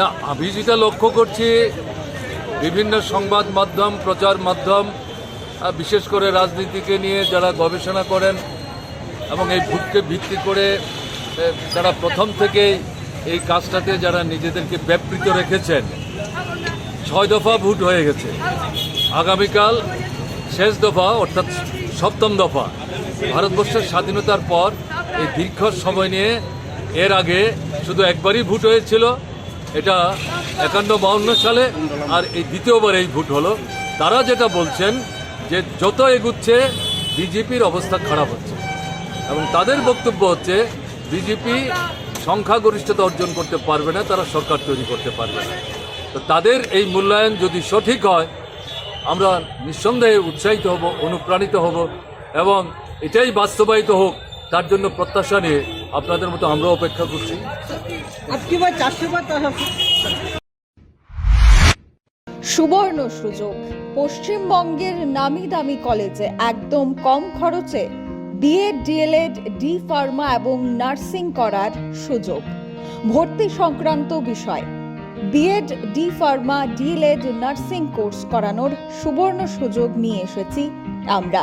না, আমি যেটা লক্ষ্য করছি, বিভিন্ন সংবাদ মাধ্যম, প্রচার মাধ্যম বিশেষ করে রাজনীতিকে নিয়ে যারা গবেষণা করেন এবং এই ভোটকে ভিত্তি করে যারা প্রথম থেকেই এই কাজটাতে যারা নিজেদেরকে ব্যাপৃত রেখেছেন, ছয় দফা ভোট হয়ে গেছে। আগামীকাল শেষ দফা, অর্থাৎ সপ্তম দফা। ভারতবর্ষের স্বাধীনতার পর এই দীর্ঘ সময় নিয়ে এর আগে শুধু একবারই ভোট হয়েছিল। এটা একান্ন বাউন্ন সালে আর এই দ্বিতীয়বার এই ভোট হলো। তারা যেটা বলছেন যে যত এগুচ্ছে, বিজেপির অবস্থা খারাপ হচ্ছে। এবং তাদের বক্তব্য হচ্ছে, বিজেপি সংখ্যাগরিষ্ঠতা অর্জন করতে পারবে না, তারা সরকার তৈরি করতে পারবে না। তো তাদের এই মূল্যায়ন যদি সঠিক হয়, আমরা নিঃসন্দেহে উৎসাহিত হব, অনুপ্রাণিত হব এবং এটাই বাস্তবায়িত হোক, তার জন্য প্রত্যাশা নিয়ে আপনাদের মতো আমরা অপেক্ষা করছি। সুবর্ণ সুযোগ। পশ্চিমবঙ্গের নামি দামি কলেজে একদম কম খরচে B Ed D El Ed, D pharma এবং নার্সিং করার সুযোগ। ভর্তি সংক্রান্ত বিষয়, B Ed, D pharma, D El Ed, nursing course করানোর সুবর্ণ সুযোগ নিয়ে এসেছি আমরা।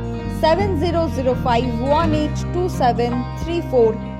7005182734